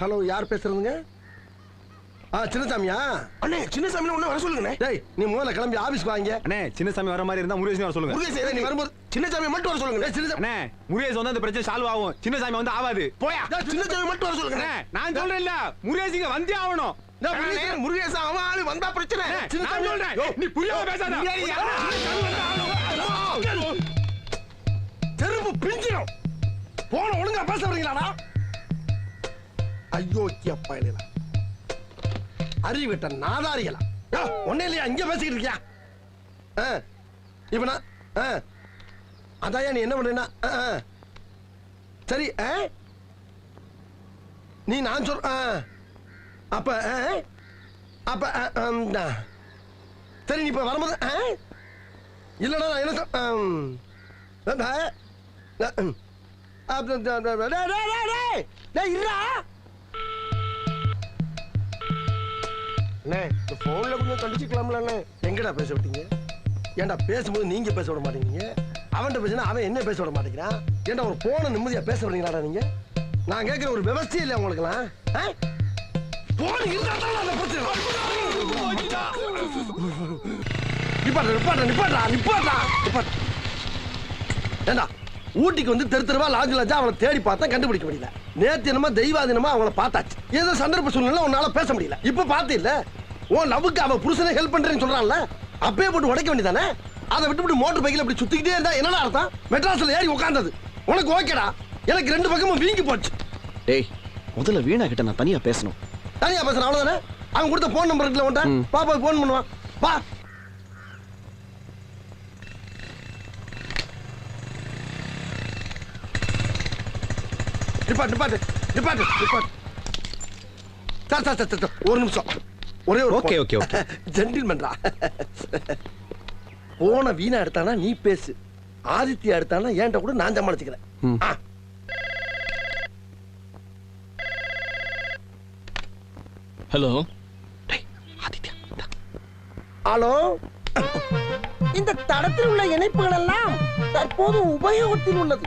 Hello யார் பேசுறதுங்க? ஆ சின்னசாமியா? அண்ணே சின்ன சாமியில ஒண்ணு வர சொல்லுங்கண்ணே. டேய் நீ முதல்ல கிளம்பி ஆபீஸ்க்கு வாங்க. அண்ணே சின்ன சாமி வர மாதிரி இருந்தா முருகேசன் வர சொல்லுங்க. முருகேசன் நீ வரும்போது சின்ன சாமி மட்டும் வர சொல்லுங்க சின்னசாமி அண்ணே முருகேசன் வந்து அந்த பிரச்சனை சால்வ் ஆகும். சின்ன சாமி வந்து ஆகாது போயா. டேய், சின்ன சாமி மட்டும் வர சொல்லுங்க நான் சொல்றேன் இல்ல முருகேசிங்க வந்தே ஆகணும். முருகேசன் அவன் ஆளு வந்தா பிரச்சனை. நான். சொல்றேன். நீ புரியாம பேசாத? செருப்பு பிஞ்சிடும் போன ஒழுங்கா பேச வரீங்களாடா ஐயோ அப்பா அறிவிட்ட நாதாரியலா ஒன்னே இல்லையா? இங்க பேசிக்கிட்டு இருக்கியா? ஆ, இப்ப நான் ஆ, நீ என்ன பண்றீன்னா? சரி நீ நான் சொல் அப்ப அப்ப சரி நீ இப்ப வரும்போது இல்லடா நான் என்ன சொல்- இருடா. அண்ணே இந்த போன்ல கொஞ்சம் கண்டிச்சுக்கலாம்ல எங்கடா பேச விட்டீங்க? ஏன்டா பேசும்போது நீங்கள் பேச விட மாட்டேங்கிறீங்க? அவன்கிட்ட பேசினா அவன் என்ன பேச விட மாட்டேங்கிறான்? ஏன்டா ஒரு போன நிம்மதியாக பேச விடுறீங்களாடா நீங்கள் நான் கேட்குற ஒரு விவசாயம் இல்லையா உங்களுக்குலாம் ஆ? இருந்தா தான் அந்த பிரச்சனை நிப்பாட்டா நிப்பாட்டா நிப்பாட்டா நிப்பாட்டா நிப்பாட்டா. ஏண்டா ஊட்டிக்கு வந்து தெரு தெருவா லாஞ்சு லாஞ்சா அவளை தேடி பார்த்தா கண்டுபிடிக்க முடியல. நேத்து என்னமோ தெய்வாதீனமா அவளை பார்த்தாச்சு. ஏதோ சந்தர்ப்ப சூழ்நிலை உன்னால பேச முடியல. இப்ப பார்த்து இல்ல உன் லவ்வுக்கு அவ புருஷனை ஹெல்ப் பண்றேன்னு சொல்றான்ல அப்பயே போட்டு உடைக்க வேண்டியதானே? அதை விட்டுவிட்டு மோட்டர் பைக்கில் இப்படி சுத்திக்கிட்டே இருந்தா என்னடா அர்த்தம்? மெட்ராஸ்ல ஏறி உட்கார்ந்தது உனக்கு ஓகேடா. எனக்கு ரெண்டு பக்கமும் வீங்கி போச்சு. டேய் முதல்ல வீணா கிட்ட நான் தனியா பேசணும். தனியா பேசுறேன் அவ்வளவுதானே? அவன் கொடுத்த போன் நம்பர் இருக்குல்ல உன்ட்ட பாப்பா போன் பண்ணுவான். வா. நிப்பாட்டு நிப்பாட்டு நிப்பாட்டு நிப்பாட்டு. சார் சார் சார், ஒரு நிமிஷம். ஒரே ஒரு okay, okay. ஜென்டில்மேன்டா போன வீணா எடுத்தானா நீ பேசு. ஆதித்யா எடுத்தானா ஏன்ட்ட கூட நான் சமாளிச்சுக்கிறேன். ஹலோ. டேய் ஆதித்யா இந்தா. ஹலோ. இந்த தடத்தில் உள்ள இணைப்புகள் எல்லாம் தற்போது உபயோகத்தில் உள்ளது.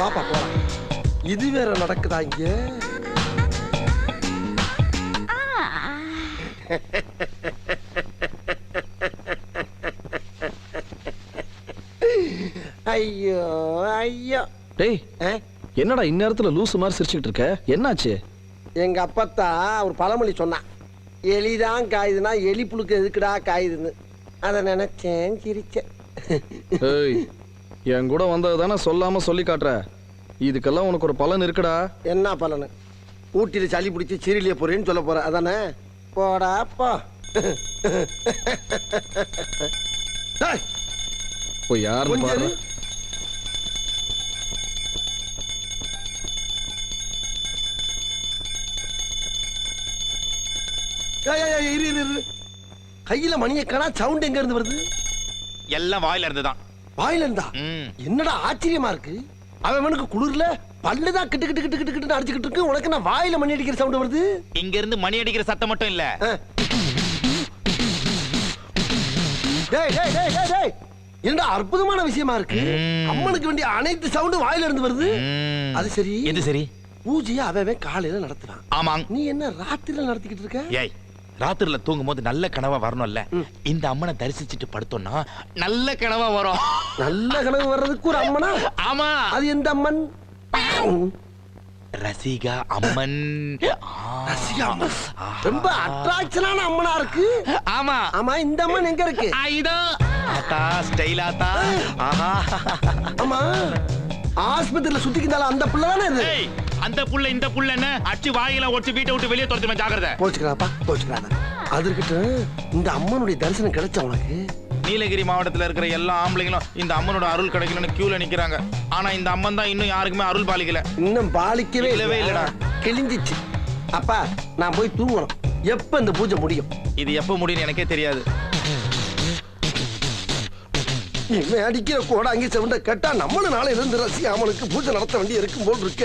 பாப்பா போலாம் இது வேற நடக்குதா இங்க? ஐயோ ஐயோ. டேய்? என்னடா இந்நேரத்துல லூசு மாதிரி சிரிச்சுக்கிட்டு இருக்க? என்னாச்சு? எங்க அப்பத்தா ஒரு பழமொழி சொன்னான் எலிதான் காயுதுன்னா எலி புழுக்கு எதுக்குடா காயுதுன்னு. அதை நினைச்சேன் சிரிச்சேன். என் கூட வந்தது தானே சொல்லாம சொல்லி காட்டுற? இதுக்கெல்லாம் உனக்கு ஒரு பலன் இருக்குடா. என்ன பலனு? ஊட்டியில் சளி பிடிச்சி சீரியலிய போறேன்னு சொல்ல போற. அதானே? போடா போ. போய் யாருன்னு பாரு. இரு. இரு. கையில மணியை காணா சவுண்ட் எங்க இருந்து வருது? எல்லாம் வாயில இருந்துதான். வாயில இருந்தா. என்னடா ஆச்சரியமா இருக்கு? அவன் அவனுக்கு குளிர்ல பல்லுதான் கிட்டு கிட்டு கிட்டு கிட்டு கிட்டு அடிச்சுக்கிட்டு இருக்கு. உனக்கு நான் வாயில மணி அடிக்கிற சவுண்ட் வருது? இங்க இருந்து மணி அடிக்கிற சத்தம் மட்டும் இல்ல. டேய் டேய் டேய் டேய் டேய். என்னடா அற்புதமான விஷயமா இருக்கு. அம்மனுக்கு வேண்டிய அனைத்து சவுண்டும் வாயில இருந்து வருது. அது சரி. எது சரி? பூஜையை அவன் காலையில நடத்துறான். ஆமாங். நீ என்ன ராத்திரில நடத்திக்கிட்டு இருக்க? ஏய் ராத்திரில தூங்கும் போது நல்ல கனவா வரணும்ல. இந்த அம்மனை தரிசிச்சுட்டு படுத்தோம்னா நல்ல கனவா வரும். நல்ல கனவு வர்றதுக்கு ஒரு அம்மனா? ஆமா. அது எந்த அம்மன்? ரசிகா அம்மன். ரொம்ப அட்ராக்ஷனான அம்மனா இருக்கு. ஆமா. ஆமா இந்த அம்மன் எங்க இருக்கு? ஆ, இதோ. ஆத்தா ஸ்டைல் ஆத்தா. ஆஹா. ஆமா. ஆஸ்பத்திரியில சுத்திக்கிட்டால அந்த பிள்ளை தானே இது? அந்த புள்ள இந்த புள்ள என்ன அடிச்சு வாயில ஒடிச்சு வீட்டை விட்டு வெளியே துரத்துமே ஜாக்கிரதை. போச்சுக்கிறாப்பா போச்சுக்கிறாங்க அது இருக்கட்டும் இந்த அம்மனுடைய தரிசனம் கிடைச்ச உனக்கு? நீலகிரி மாவட்டத்துல இருக்கிற எல்லா ஆம்பளைங்களும் இந்த அம்மனோட அருள் கிடைக்கணும்னு கியூல நிக்கிறாங்க. ஆனா இந்த அம்மன் தான் இன்னும் யாருக்குமே அருள் பாலிக்கல. இன்னும் பாலிக்கவே இல்லவே இல்லடா. கிழிஞ்சிச்சு. அப்பா நான் போய் தூங்கணும். எப்ப இந்த பூஜை முடியும்? இது எப்ப முடியும்னு எனக்கே தெரியாது. இவன் அடிக்கிற கோடாங்கி செவண்ட கேட்டா நம்மளும் நாளையில இருந்து ரசி அம்மனுக்கு பூஜை நடத்த வேண்டி இருக்கும் போல் இருக்க.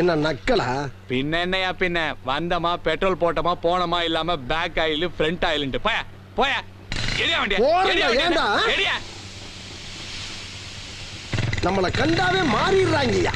என்ன நக்கலா? பின்ன என்னையா பின்ன? வந்தமா பெட்ரோல் போட்டோமா போனோமா இல்லாம பேக் ஆயில் ஃப்ரண்ட் ஆயில்ன்ட்டு போயா போயா. எரியா வண்டியா? நம்மளை கண்டாவே மாறிடுறாங்கய்யா.